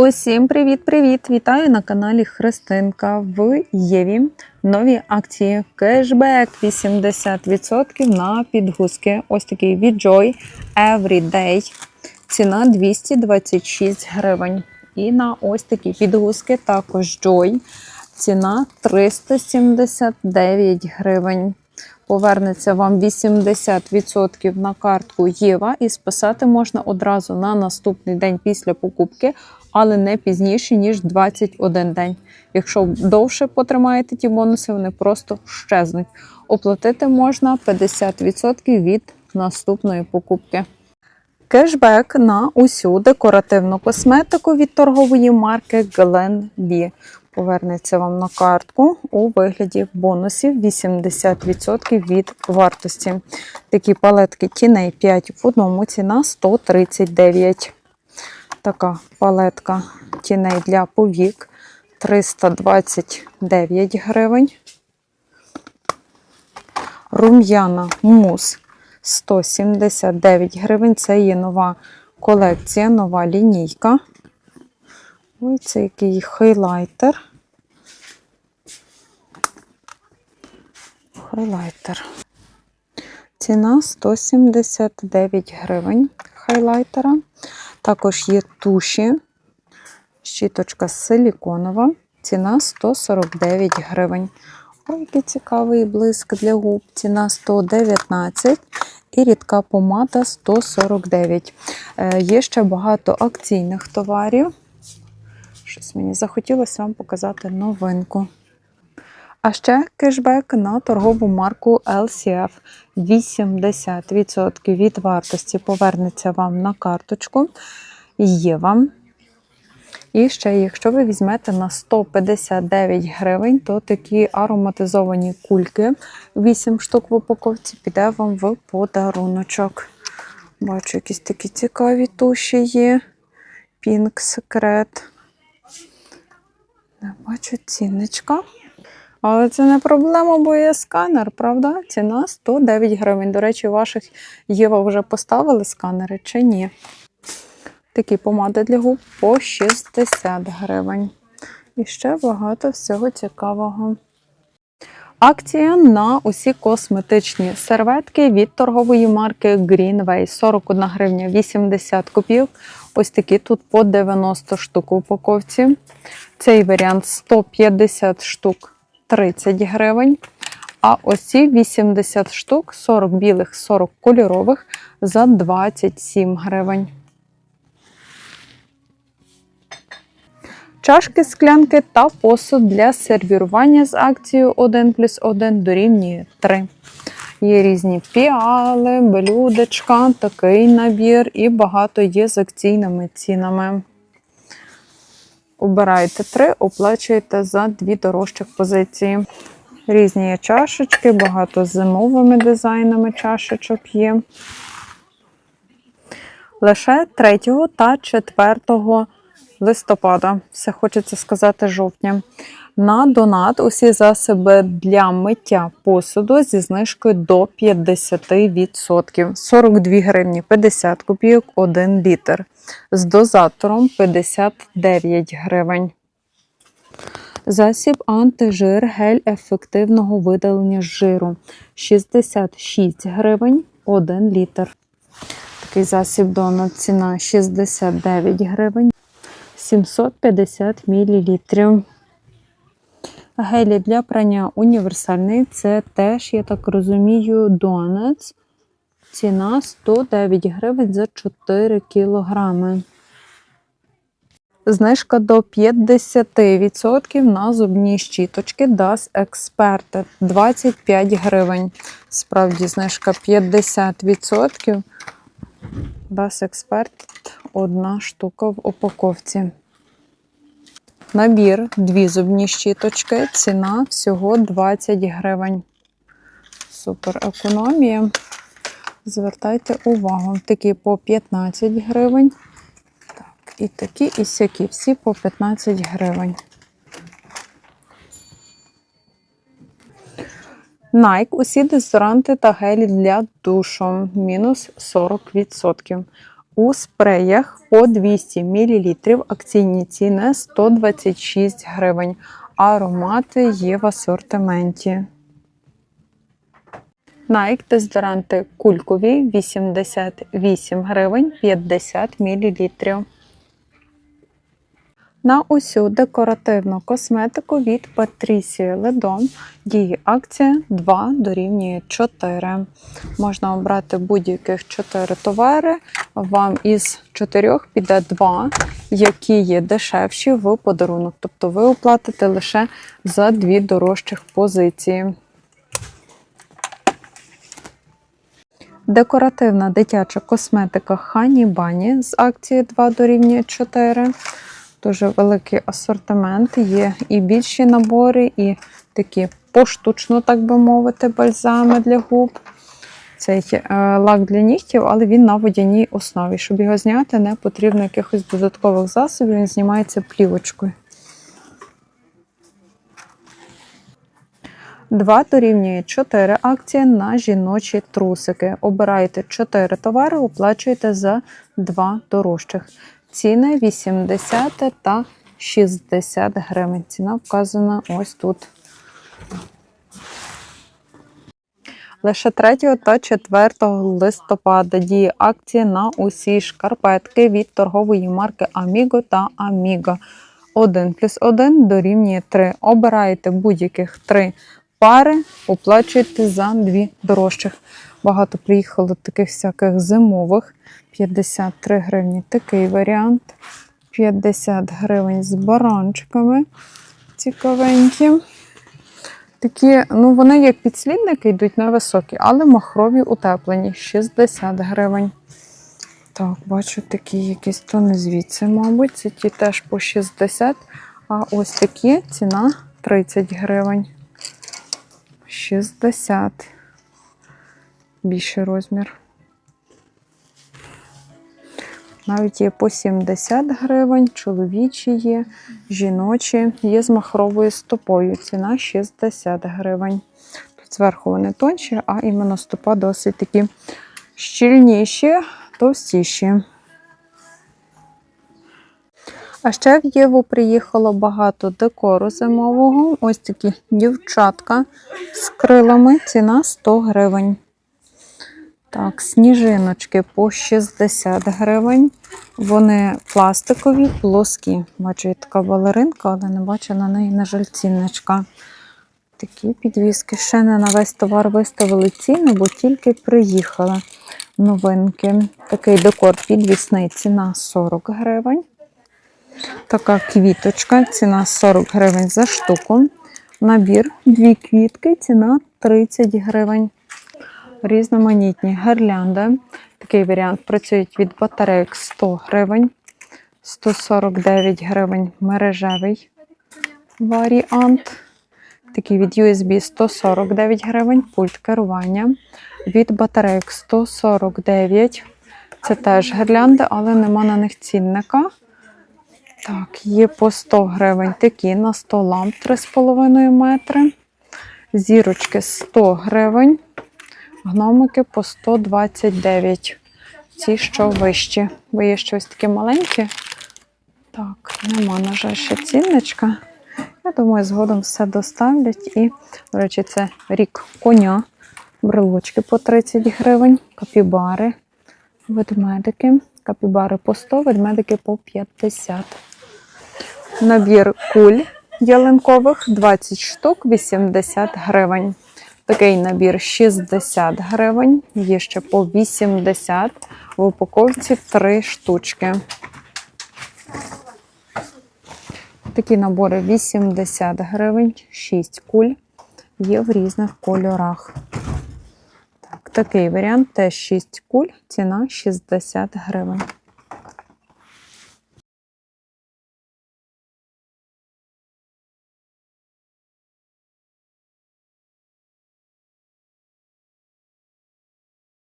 Усім привіт-привіт! Вітаю на каналі Христинка в Єві. Нові акції кешбек 80% на підгузки. Ось такий від Everyday. Ціна 226 гривень. І на ось такі підгузки також Joy. Ціна 379 гривень. Повернеться вам 80% на картку Єва і списати можна одразу на наступний день після покупки, але не пізніше, ніж 21 день. Якщо довше потримаєте ті бонуси, вони просто щезнуть. Оплатити можна 50% від наступної покупки. Кешбек на усю декоративну косметику від торгової марки Glen Повернеться вам на картку у вигляді бонусів 80% від вартості. Такі палетки тіней 5 в одному ціна 139. Така палетка тіней для повік 329 гривень. Рум'яна мус 179 гривень. Це є нова колекція, нова лінійка. Ось це який хайлайтер. Хайлайтер. Ціна 179 гривень хайлайтера. Також є туші, щіточка силіконова. Ціна 149 гривень. Ой, який цікавий блиск для губ. Ціна 119 і рідка помада 149. Е, Є ще багато акційних товарів. Щось мені захотілося вам показати новинку. А ще кешбек на торгову марку LCF 80% від вартості повернеться вам на карточку. Є вам. І ще, якщо ви візьмете на 159 гривень, то такі ароматизовані кульки, 8 штук в упаковці, піде вам в подаруночок. Бачу, якісь такі цікаві туші є. Pink Secret. Не бачу цінничка. Але це не проблема, бо є сканер, правда? Ціна 109 гривень. До речі, ваших Єва вже поставили сканери чи ні? Такі помади для губ по 60 гривень. І ще багато всього цікавого. Акція на усі косметичні серветки від торгової марки Greenway. 41 гривня 80 копійок. Ось такі тут по 90 штук упаковці. Цей варіант 150 штук 30 гривень. А ось ці 80 штук, 40 білих, 40 кольорових за 27 гривень. Чашки, склянки та посуд для сервірування з акцією 1 плюс 1 дорівнює 3. Є різні піали, блюдечка, такий набір і багато є з акційними цінами. Обираєте 3, оплачуєте за дві дорожчих позиції. Різні є чашечки, багато з зимовими дизайнами чашечок є. Лише 3 та 4 листопада, все хочеться сказати жовтня. На донат усі засоби для миття посуду зі знижкою до 50%. 42 гривні 50 копійок 1 літр. З дозатором 59 гривень. Засіб антижир гель ефективного видалення жиру 66 гривень 1 літр. Такий засіб донат ціна 69 гривень 750 мл. Гелі для прання універсальний. Це теж, я так розумію, донець. Ціна 109 гривень за 4 кілограми. Знижка до 50% на зубні щіточки Das Expert 25 гривень. Справді, знижка 50%. Das Expert одна штука в упаковці. Набір дві зубні щіточки. Ціна всього 20 гривень. Супер економія. Звертайте увагу. Такі по 15 гривень. Так, і такі, і сякі. Всі по 15 гривень. Nike усі дезодоранти та гелі для душу. Мінус 40%. У спреях по 200 мл. Акційні ціни 126 гривень. Аромати є в асортименті. Nike дезодоранти кулькові 88 гривень 50 мл. На усю декоративну косметику від Patricia Ledon діє акція 2 дорівнює 4. Можна обрати будь-яких 4 товари. Вам із 4 піде 2, які є дешевші в подарунок. Тобто ви оплатите лише за дві дорожчих позиції. Декоративна дитяча косметика Хані Бані з акції 2 дорівнює 4. Дуже великий асортимент. Є і більші набори, і такі поштучно, так би мовити, бальзами для губ. Цей е, лак для нігтів, але він на водяній основі. Щоб його зняти, не потрібно якихось додаткових засобів, він знімається плівочкою. 2 дорівнює 4 акції на жіночі трусики. Обирайте 4 товари, оплачуєте за 2 дорожчих. Ціни 80 та 60 гривень. Ціна вказана ось тут. Лише 3 та 4 листопада діє акція на усі шкарпетки від торгової марки Amigo та Amiga. 1 плюс 1 дорівнює 3. Обираєте будь-яких 3 пари, оплачуєте за 2 дорожчих. Багато приїхало таких всяких зимових. 53 гривні такий варіант. 50 гривень з баранчиками. Цікавенькі. Такі, ну вони як підслідники йдуть невисокі, але махрові утеплені 60 гривень. Так, бачу такі якісь то не звідси, мабуть. Це ті теж по 60. А ось такі ціна 30 гривень. 60. Більший розмір. Навіть є по 70 гривень, чоловічі є, жіночі, є з махровою стопою. Ціна 60 гривень. Тут зверху вони тонші, а іменно стопа досить такі щільніші, товстіші. А ще в Єву приїхало багато декору зимового. Ось такі дівчатка з крилами. Ціна 100 гривень. Так, сніжиночки по 60 гривень. Вони пластикові, плоскі. Бачу, є така балеринка, але не бачу на неї, на жаль, цінничка. Такі підвіски. Ще не на весь товар виставили ціни, бо тільки приїхали новинки. Такий декор підвісний, ціна 40 гривень. Така квіточка, ціна 40 гривень за штуку. Набір, дві квітки, ціна 30 гривень різноманітні гирлянди. Такий варіант працюють від батарейок 100 гривень, 149 гривень мережевий варіант. Такий від USB 149 гривень, пульт керування. Від батарейок 149. Це теж гирлянди, але нема на них цінника. Так, є по 100 гривень такі на 100 ламп 3,5 метри. Зірочки 100 гривень. Гномики по 129. Ці, що вищі. Бо є щось таке маленьке. Так, нема, на жаль, ще цінничка. Я думаю, згодом все доставлять. І, до речі, це рік коня. Брелочки по 30 гривень, капібари, ведмедики. Капібари по 100, ведмедики по 50. Набір куль ялинкових 20 штук, 80 гривень. Такий набір 60 гривень, є ще по 80 в упаковці 3 штучки. Такі набори 80 гривень, 6 куль, є в різних кольорах. Так, Такий варіант теж 6 куль, ціна 60 гривень.